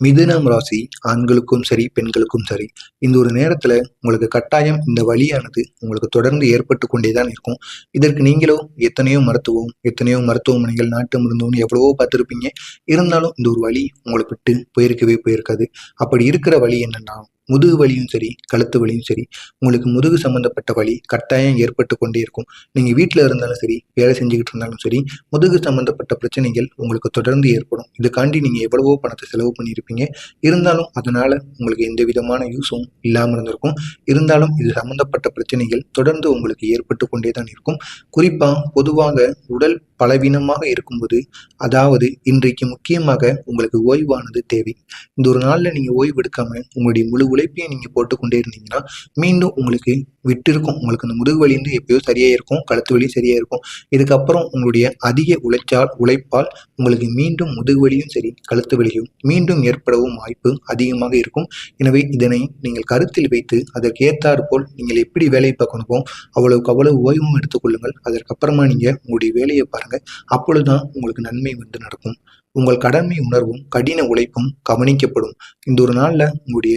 மிதுனம் ராசி ஆண்களுக்கும் சரி பெண்களுக்கும் சரி இந்த ஒரு நேரத்துல உங்களுக்கு கட்டாயம் இந்த வழியானது உங்களுக்கு தொடர்ந்து ஏற்பட்டு கொண்டே தான் இருக்கும். இதற்கு நீங்களோ எத்தனையோ மருத்துவம் எத்தனையோ மருத்துவமனைகள் நாட்டு மருந்துவம் எவ்வளவோ பார்த்துருப்பீங்க. இருந்தாலும் இந்த ஒரு வழி உங்களை விட்டு போயிருக்கவே போயிருக்காது. அப்படி இருக்கிற வழி என்னன்னா முதுகு வலியும் சரி கழுத்து வலியும் சரி உங்களுக்கு முதுகு சம்மந்தப்பட்ட வலி கட்டாயம் ஏற்பட்டு கொண்டே இருக்கும். நீங்கள் வீட்டில் இருந்தாலும் சரி வேலை செஞ்சுக்கிட்டு இருந்தாலும் சரி முதுகு சம்மந்தப்பட்ட பிரச்சனைகள் உங்களுக்கு தொடர்ந்து ஏற்படும். இதுக்காண்டி நீங்கள் எவ்வளவோ பணத்தை செலவு பண்ணியிருப்பீங்க. இருந்தாலும் அதனால் உங்களுக்கு எந்த விதமான யூஸும் இல்லாமல் இருந்திருக்கும். இருந்தாலும் இது சம்மந்தப்பட்ட பிரச்சனைகள் தொடர்ந்து உங்களுக்கு ஏற்பட்டு கொண்டே தான் இருக்கும். குறிப்பாக பொதுவாக உடல் பலவீனமாக இருக்கும்போது அதாவது இன்றைக்கு முக்கியமாக உங்களுக்கு ஓய்வானது தேவை. இந்த ஒரு நாளில் நீங்கள் ஓய்வு எடுக்காமல் உங்களுடைய முழு உழைப்பையும் நீங்கள் போட்டுக்கொண்டே இருந்தீங்கன்னா மீண்டும் உங்களுக்கு விட்டிருக்கும் உங்களுக்கு அந்த முதுகு வலிந்து எப்பயோ சரியாக இருக்கும் கழுத்து வலியும் சரியாக இருக்கும். இதுக்கப்புறம் உங்களுடைய அதிக உழைச்சால் உழைப்பால் உங்களுக்கு மீண்டும் முதுகு வலியும் சரி கழுத்து வலியும் மீண்டும் ஏற்படவும் வாய்ப்பு அதிகமாக இருக்கும். எனவே இதனை நீங்கள் கருத்தில் வைத்து அதற்கு ஏற்றாறு போல் நீங்கள் எப்படி வேலை பார்க்கணுமோ அவ்வளவுக்கு அவ்வளவு ஓய்வும் எடுத்துக்கொள்ளுங்கள் அதற்கப்புறமா நீங்கள் உங்களுடைய வேலையை பாருங்கள். அப்பொழுதுதான் உங்களுக்கு நன்மை வந்து நடக்கும். உங்கள் கடமை உணர்வும் கடின உழைப்பும் கவனிக்கப்படும். இந்த ஒரு நாளில் உங்களுடைய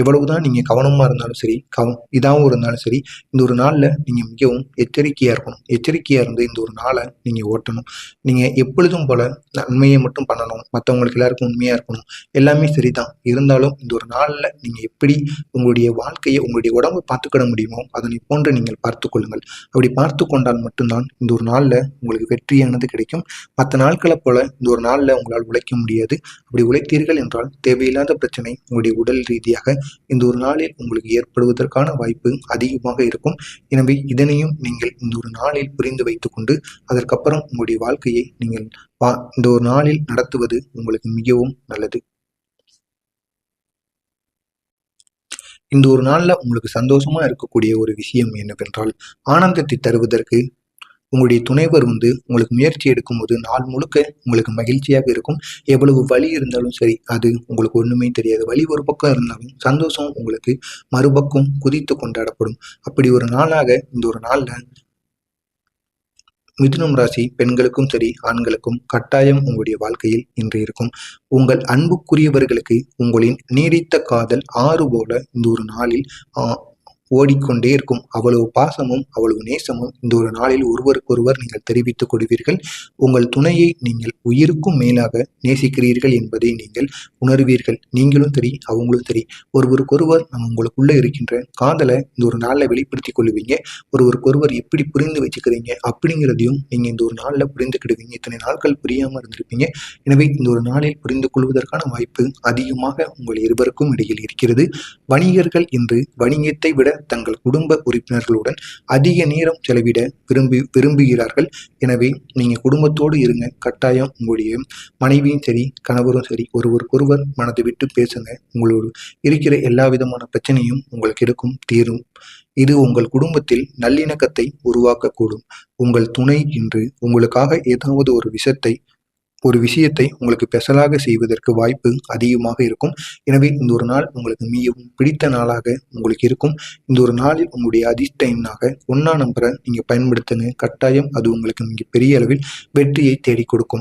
எவ்வளவுதான் நீங்கள் கவனமாக இருந்தாலும் சரி கவ இதாகவும் இருந்தாலும் சரி இந்த ஒரு நாளில் நீங்கள் மிகவும் எச்சரிக்கையாக இருக்கணும். எச்சரிக்கையாக இருந்து இந்த ஒரு நாளை நீங்கள் ஓட்டணும். நீங்கள் எப்பொழுதும் போல நன்மையை மட்டும் பண்ணணும். மற்றவங்களுக்கு எல்லாருக்கும் உண்மையாக இருக்கணும். எல்லாமே சரிதான். இருந்தாலும் இந்த ஒரு நாளில் நீங்கள் எப்படி உங்களுடைய வாழ்க்கையை உங்களுடைய உடம்பை பார்த்துக்கிட முடியுமோ அதனை போன்று நீங்கள் பார்த்து கொள்ளுங்கள். அப்படி பார்த்து கொண்டால் மட்டும்தான் இந்த ஒரு நாளில் உங்களுக்கு வெற்றியானது கிடைக்கும். மற்ற நாட்களை போல இந்த ஒரு நாளில் உங்களால் உழைக்க முடியாது. அப்படி உழைத்தீர்கள் என்றால் தேவையில்லாத பிரச்சனை உங்களுடைய உடல் ரீதியாக இந்த ஒரு நாளில் உங்களுக்கு ஏற்படுவதற்கான வாய்ப்பு அதிகமாக இருக்கும். எனவே இதனையும் நீங்கள் இந்த ஒரு நாளில் புரிந்து வைத்துக்கொண்டு அதற்கப்புறம் உங்களுடைய வாழ்க்கையை நீங்கள் வா இந்த ஒரு நாளில் நடத்துவது உங்களுக்கு மிகவும் நல்லது. இந்த ஒரு நாளில் உங்களுக்கு சந்தோஷமா இருக்கக்கூடிய ஒரு விஷயம் என்னவென்றால் ஆனந்தத்தை தருவதற்கு உங்களுடைய துணைவர் வந்து உங்களுக்கு முயற்சி எடுக்கும்போது நாள் முழுக்க உங்களுக்கு மகிழ்ச்சியாக இருக்கும். எவ்வளவு வலி இருந்தாலும் சரி அது உங்களுக்கு ஒன்றுமே தெரியாது. வழி ஒரு பக்கம் இருந்தாலும் சந்தோஷம் உங்களுக்கு மறுபக்கம் குதித்து கொண்டாடப்படும். அப்படி ஒரு நாளாக இந்த ஒரு நாளில் மிதுனம் ராசி பெண்களுக்கும் சரி ஆண்களுக்கும் கட்டாயம் உங்களுடைய வாழ்க்கையில் இன்று இருக்கும். உங்கள் அன்புக்குரியவர்களுக்கு உங்களின் நீடித்த காதல் ஆறு போல இந்த ஒரு நாளில் ஓடிக்கொண்டே இருக்கும். அவ்வளவு பாசமும் அவ்வளவு நேசமும் இந்த ஒரு நாளில் ஒருவருக்கொருவர் நீங்கள் தெரிவித்துக் கொள்வீர்கள். உங்கள் துணையை நீங்கள் உயிருக்கும் மேலாக நேசிக்கிறீர்கள் என்பதை நீங்கள் உணர்வீர்கள். நீங்களும் சரி அவங்களும் சரி. ஒருவருக்கொருவர் நம்ம உங்களுக்குள்ள இருக்கின்ற காதலை இந்த ஒரு நாளில் வெளிப்படுத்திக் கொள்வீங்க. ஒருவருக்கொருவர் எப்படி புரிந்து வச்சுக்கிறீங்க அப்படிங்கிறதையும் நீங்க இந்த ஒரு நாளில் புரிந்துக்கிடுவீங்க. இத்தனை நாட்கள் புரியாமல் இருந்திருப்பீங்க. எனவே இந்த ஒரு நாளில் புரிந்து கொள்வதற்கான வாய்ப்பு அதிகமாக உங்கள் இருவருக்கும் இடையில் இருக்கிறது. வணிகர்கள் இன்று வணிகத்தை விட தங்கள் குடும்ப உறுப்பினர்களுடன் அதிக நேரம் செலவிட விரும்பி விரும்புகிறார்கள். எனவே நீங்க குடும்பத்தோடு இருங்க. கட்டாயம் உங்களுடைய மனைவியும் சரி கணவரும் சரி ஒருவருக்கொருவர் மனதை விட்டு பேசுங்க. உங்களோடு இருக்கிற எல்லா விதமான பிரச்சனையும் உங்களுக்கு இருக்கும் தீரும். இது உங்கள் குடும்பத்தில் நல்லிணக்கத்தை உருவாக்கக்கூடும். உங்கள் துணை இன்று உங்களுக்காக ஏதாவது ஒரு விஷத்தை ஒரு விஷயத்தை உங்களுக்கு பெசலாக செய்வதற்கு வாய்ப்பு அதிகமாக இருக்கும். எனவே இந்த ஒரு நாள் உங்களுக்கு மிகவும் பிடித்த நாளாக உங்களுக்கு இருக்கும். இந்த ஒரு நாளில் உங்களுடைய அதிர்ஷ்ட எண்ணாக ஒன்றா நம்பரை நீங்கள் பயன்படுத்துங்க. கட்டாயம் அது உங்களுக்கு மிக பெரிய அளவில் வெற்றியை தேடி கொடுக்கும்.